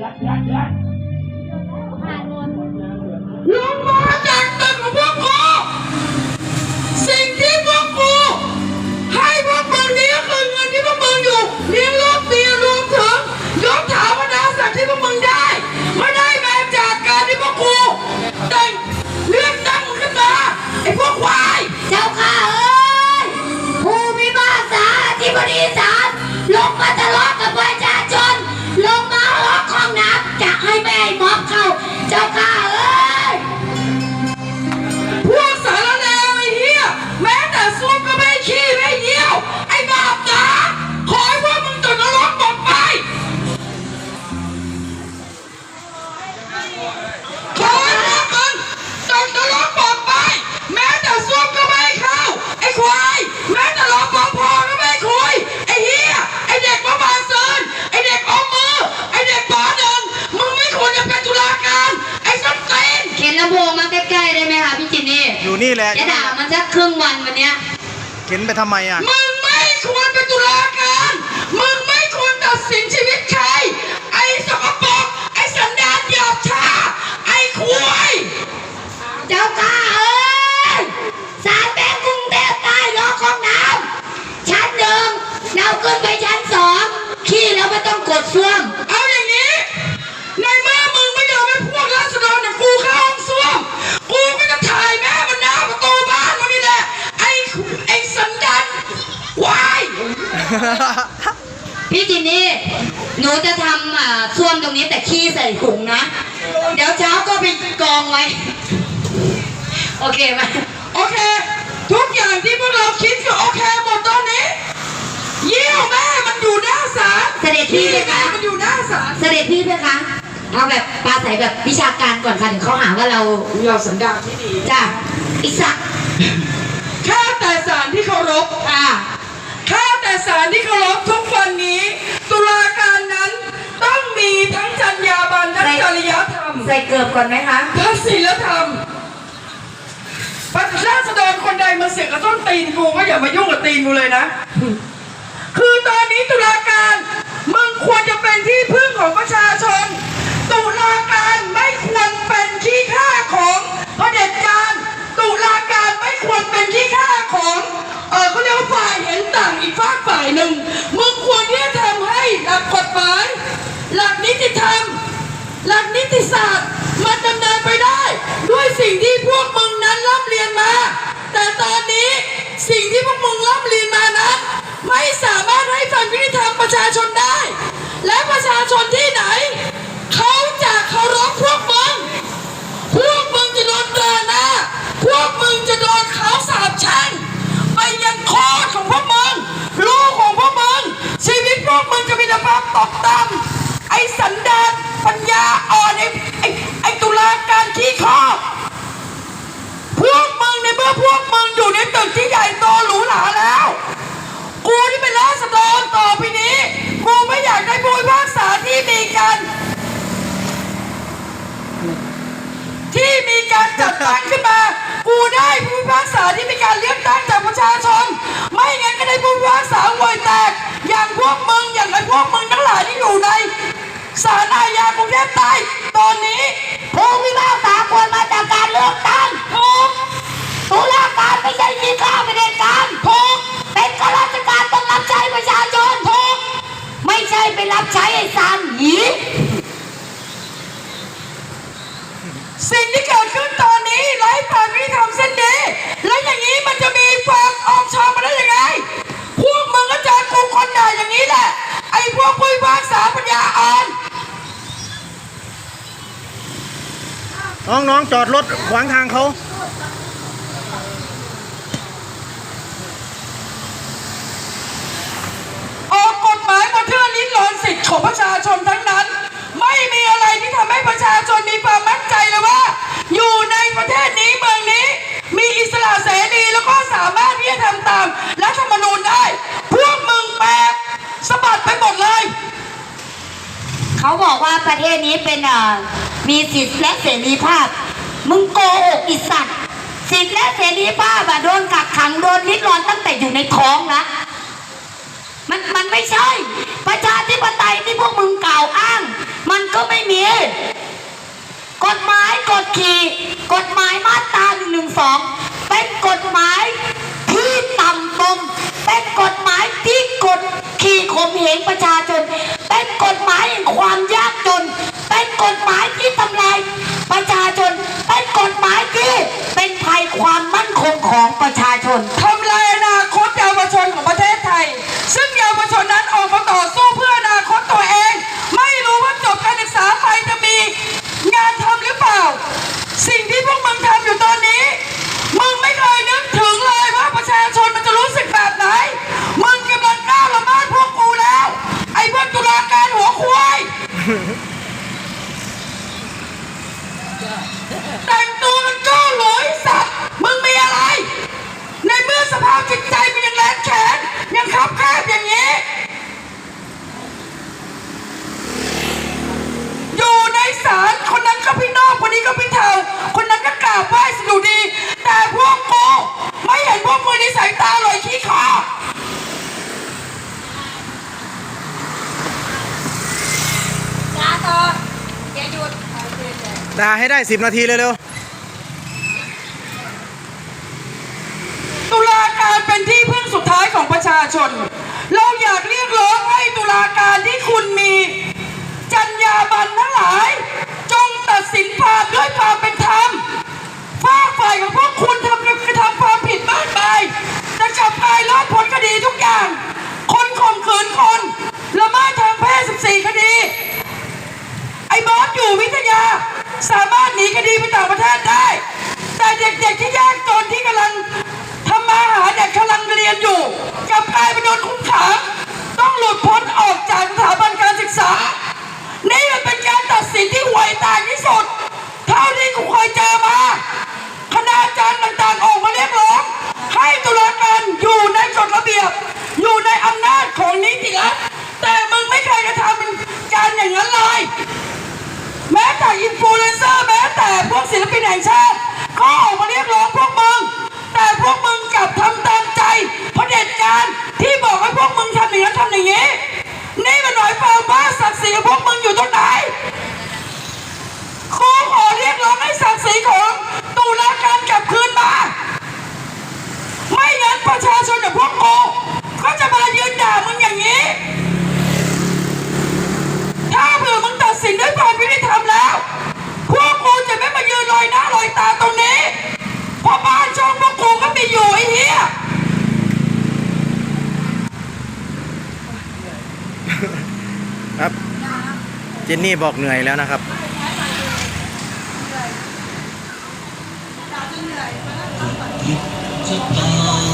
ล นี่อยู่นี่แหละจะด่ามันสักครึ่งวันวันเนี้ยเข็นไปทำไมอะ มึงไม่ควรเป็นตุลาการ มึงไม่ควรตัดสินชีวิตใคร ไอ้สกปรกไอ้สันดานหยาบช้า ไอ้ควาย เจ้าข้า พี่จินนี่หนูจะทำอ่าซ่วมตรงนี้แต่ขี้ใส่ถุงนะ เดี๋ยวเช้าก็ไปกองไว้ โอเคไหมโอเค ทุกอย่างที่พวกเราคิดก็โอเคหมดตอนนี้ เยี่ยวแม่มันอยู่หน้าศาลเสด็จพี่ที่ไหมแม่คะมันอยู่หน้าศาลเสด็จพี่ไหมคะเอาแบบปลาใสแบบวิชาการก่อนค่ะถึงเขาหาว่าเราเราสันดานที่ดี จ้ะอีสักข้าแต่ศาลที่เคารพอ่า ข้าแต่ศาลที่เคารพทุกวันนี้ ตุลาการนั้นต้องมีทั้งจรรยาบรรณทั้งจริยธรรมใส่เกือบก่อนไหมคะทั้งศีลธรรมประชาชนคนใดมาเสียกระต้นตีนกูก็อย่ามายุ่งกับตีนกูเลยนะ คือตอนนี้ตุลาการมึงควรจะเป็นที่พึ่งของประชาชน ตุลาการไม่ควรเป็นขี้ข้าของเผด็จการ ตุลาการไม่ควรเป็นขี้ข้าของเออเขาเรียกว่าฝ่ายเห็นต่างอีกฝากฝ่ายหนึ่งมึงควรที่จะทำให้หลักกฎหมายหลักนิติธรรม หลักนิติศาสตร์มันดำเนินไปได้ ด้วยสิ่งที่พวกมึงนั้นร่ำเรียนมา แต่ตอนนี้สิ่งที่พวกมึงร่ำเรียนมานั้น ไม่สามารถให้ความยุติธรรมประชาชนได้ และประชาชนที่ไหนเขาจะเคารพพวกมึงพวกมึงจะโดนตราหน้า พวกมึงทั้งหลายที่อยู่ในศาลอาญากรุงเทพใต้ตอนนี้ น้องๆจอดรถขวางทางเขาออกกฎหมายมาเพื่อลิ้นรอนสิทธิ์ของประชาชนทั้งนั้น ไม่มีอะไรที่ทำให้ประชาชนมีความมั่นใจเลยว่า อยู่ในประเทศนี้เมืองนี้ มีอิสระเสรีแล้วก็สามารถที่จะทำตามรัฐธรรมนูญได้ พวกมึงแปบสะบัดไปหมดเลย เขาบอกว่าประเทศนี้เป็นเอ่อ มีสิทธิและเสรีภาพ มึงโกหกอิสัตสิทธิและเสรีภาพอะโดนกักขังโดนลิดรอนตั้งแต่อยู่ในท้องนะมันมันไม่ใช่ ประชาธิปไตยที่พวกมึงกล่าวอ้าง มันก็ไม่มี กฎหมายกฎขี่กฎหมายมาตราหนึ่งสองเป็นกฎหมายที่ต่ำตมเป็นกฎหมายท Come on. Come on. ด่าให้ได้สิบนาทีเร็วๆตุลาการเป็นที่พึ่งสุดท้ายของประชาชน เราอยากเรียกร้องให้ตุลาการที่คุณมีจรรยาบรรณทั้งหลาย จงตัดสินผ่าด้วยความเป็นธรรม กศิลปินแห่งชาติก็ออกมาเรียกร้องพวกมึง แต่พวกมึงกลับทำตามใจเผด็จการที่บอกให้พวกมึงทำอย่างนั้นทำอย่างนี้ นี่มันหน่อยควาบ้าศักดิ์ศรีของพวกมึงอยู่ตรงไหนครูขอเรียกร้องให้ศักดิ์ศรีของตุลาการกลับคืนมา ไม่งั้นประชาชนอย่างพวกกูก็จะมายืนด่ามึงอย่างนี้ ถ้าเผื่อมึงตัดสินด้วยความยุติธรรมแล้ว พวกกูจะไม่มายืนลอยหน้าลอยตาตรงนี้ เพราะบ้านช่องพวกกูก็มีอยู่ไอ้เหี้ย ๆ ครับ เจนนี่บอกเหนื่อยแล้วนะครับ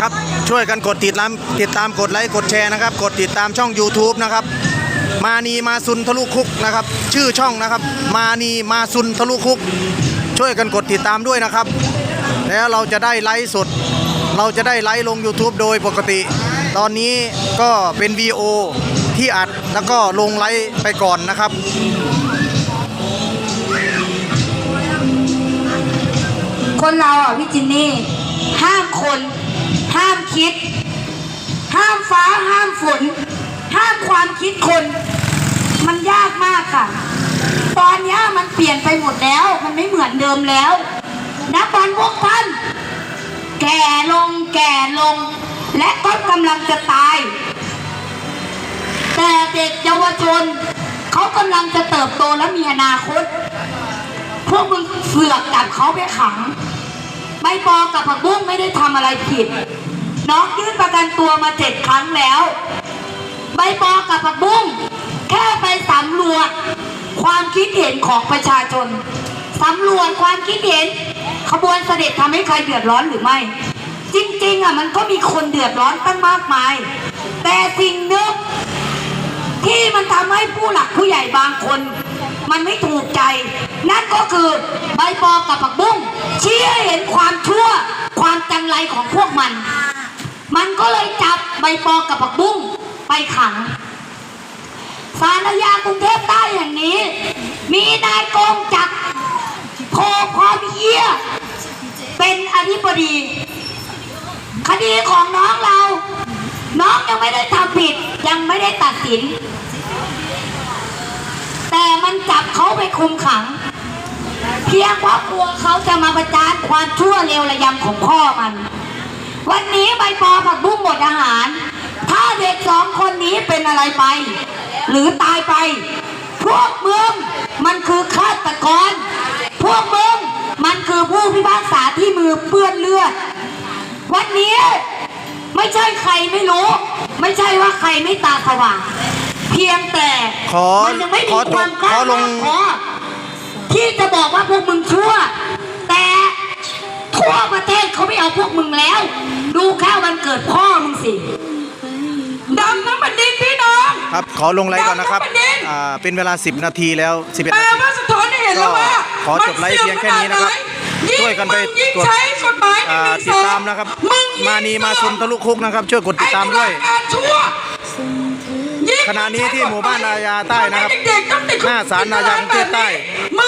ครับช่วยกันกดติดตามติดตามกดไลค์กดแชร์นะครับ กดติดตามช่อง YouTube นะครับ มานีมาซุนทะลุคุกนะครับ ชื่อช่องนะครับ มานีมาซุนทะลุคุก ช่วยกันกดติดตามด้วยนะครับ แล้วเราจะได้ไลฟ์สด เราจะได้ไลฟ์ลง YouTube โดยปกติ ตอนนี้ก็เป็น VO ที่อัดแล้วก็ลงไลฟ์ไปก่อนนะครับคนเราอะพี่จินนี่ ห้ามคน ห้ามคิด ห้ามฟ้าห้ามฝน ห้ามความคิดคน มันยากมากค่ะ ตอนนี้มันเปลี่ยนไปหมดแล้ว มันไม่เหมือนเดิมแล้วนับวันพวกท่าน แก่ลงแก่ลง และก็กำลังจะตาย แต่เด็กเยาวชน เขากำลังจะเติบโตและมีอนาคต พวกมึงเสือกจับเขาไปขังใบปอกับผักบุ้งไม่ได้ทำอะไรผิด น้องยื่นประกันตัวมาเจ็ดครั้งแล้ว ใบปอกับผักบุ้งแค่ไปสำรวจความคิดเห็นของประชาชนสำรวจความคิดเห็น ขบวนเสด็จทำให้ใครเดือดร้อนหรือไม่ จริง ๆอะมันก็มีคนเดือดร้อนตั้งมากมาย แต่สิ่งนึ่ง ที่มันทำให้ผู้หลักผู้ใหญ่บางคน มันไม่ถูกใจ นั่นก็คือใบปอกับผักบุ้งชี้ให้เห็นความชั่ว ความจังไรของพวกมัน มันก็เลยจับใบปอกับผักบุ้งไปขังศาลอาญากรุงเทพใต้แห่งนี้ มีนายกองจักรโพพร้อมเยี่ยเป็นอธิบดี คดีของน้องเรา น้องยังไม่ได้ทำผิดยังไม่ได้ตัดสิน แต่มันจับเขาไปคุมขัง เพียงเพราะกลัวเขาจะมาประจานความชั่วเลวระยำของพ่อมัน วันนี้ใบปอผักบุ้งหมดอาหาร ถ้าเด็กสองคนนี้เป็นอะไรไป หรือตายไป พวกมึงมันคือฆาตกร พวกมึงมันคือผู้พิพากษาที่มือเปื้อนเลือด วันนี้ไม่ใช่ใครไม่รู้ ไม่ใช่ว่าใครไม่ตาสว่าง เพียงแต่ขอมันยังไม่ขมีอจบความกล้าขอลง พอที่จะบอกว่าพวกมึงชั่ว แต่ทั่วประเทศเขาไม่เอาพวกมึงแล้ว ดูแค่วันเกิดพ่อมึงสิดำน้ำมันดินพี่น้อง ครับ ขอลงไลฟ์ก่อนนะครับดาวน์ประเด็นอ่าเป็นเวลา 10 นาทีแล้ว 11แปลนาที ว่าสะท้อนให้เห็นแล้วว่าขอจบไลฟ์เพียงแค่นี้นะครับยิ่งช่วยกันไปมึงยิ่งกด ใช้กฎหมายหนึ่อ่างหนึ่งติสดองตามนะครับ มึงยิ่งมานีมาซุนทะลุคุกนะครับ ช่วยกดติดตามด้วย ไอ้ตุลาการชั่วยิ่ง ขณะนี้ที่หมู่บ้านนายาใต้นะครับเด็กๆต้องติดคุกหน้าศาลนายากรุงเทพใต้มึง